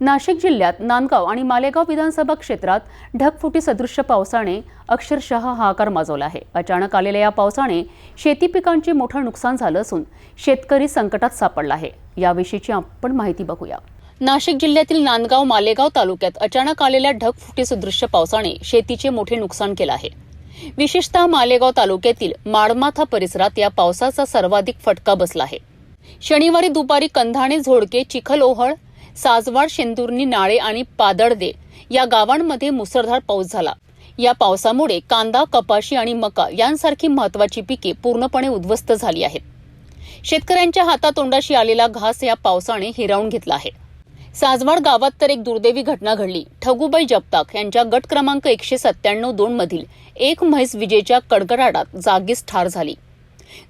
नाशिक जिल्ह्यात नांदगाव आणि मालेगाव विधानसभा क्षेत्रात ढगफुटी सदृश्य पावसाने अक्षरशः हाहाकार माजवला आहे. अचानक आलेल्या या पावसाने शेती पिकांचे मोठं नुकसान झालं असून शेतकरी संकटात सापडला आहे. याविषयीची आपण माहिती बघूया. नाशिक जिल्ह्यातील नांदगाव मालेगाव तालुक्यात अचानक आलेल्या ढगफुटी सदृश्य पावसाने शेतीचे मोठे नुकसान केलं आहे. विशेषतः मालेगाव तालुक्यातील माडमाथा परिसरात या पावसाचा सर्वाधिक फटका बसला आहे. शनिवारी दुपारी कंधाणे झोडके चिखल ओहळ साजवाड शेंदुर्नी नाळे आणि पादळदे या गावांमध्ये मुसळधार पाऊस झाला. या पावसामुळे कांदा कपाशी आणि मका यांसारखी महत्वाची पिके पूर्णपणे उद्ध्वस्त झाली आहेत. शेतकऱ्यांच्या हातातोंडाशी आलेला घास या पावसाने हिरावून घेतला आहे. साजवाड गावात तर एक दुर्दैवी घटना घडली. ठगुबाई जगताक यांच्या गट क्रमांक एकशे सत्त्याण्णव दोन मधील एक म्हैस विजेच्या कडकडाटात जागीच ठार झाली.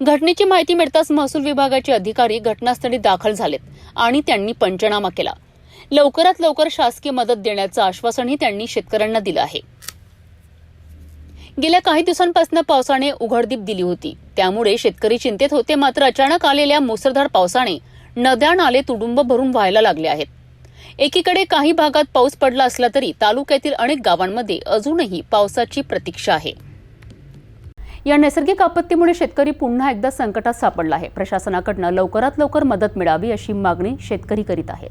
घटनेची माहिती मिळताच महसूल विभागाचे अधिकारी घटनास्थळी दाखल झालेत. आणि त्यांनी पंचनामा केला. लवकरात लवकर शासकीय मदत देण्याचं आश्वासनही त्यांनी शेतकऱ्यांना दिलं आहे. गेल्या काही दिवसांपासून पावसाने उघडदीप दिली होती. त्यामुळे शेतकरी चिंतेत होते मात्र अचानक आलेल्या मुसळधार पावसाने नद्या नाले तुडुंब भरून व्हायला लागले आहेत. एकीकडे काही भागात पाऊस पडला असला तरी तालुक्यातील अनेक गावांमध्ये अजूनही पावसाची प्रतीक्षा आहे. या नैसर्गिक आपत्तीमुळे शेतकरी पुन्हा एकदा संकटात सापडला आहे. प्रशासनाकडनं लवकरात लवकर मदत मिळावी अशी मागणी शेतकरी करीत आहेत.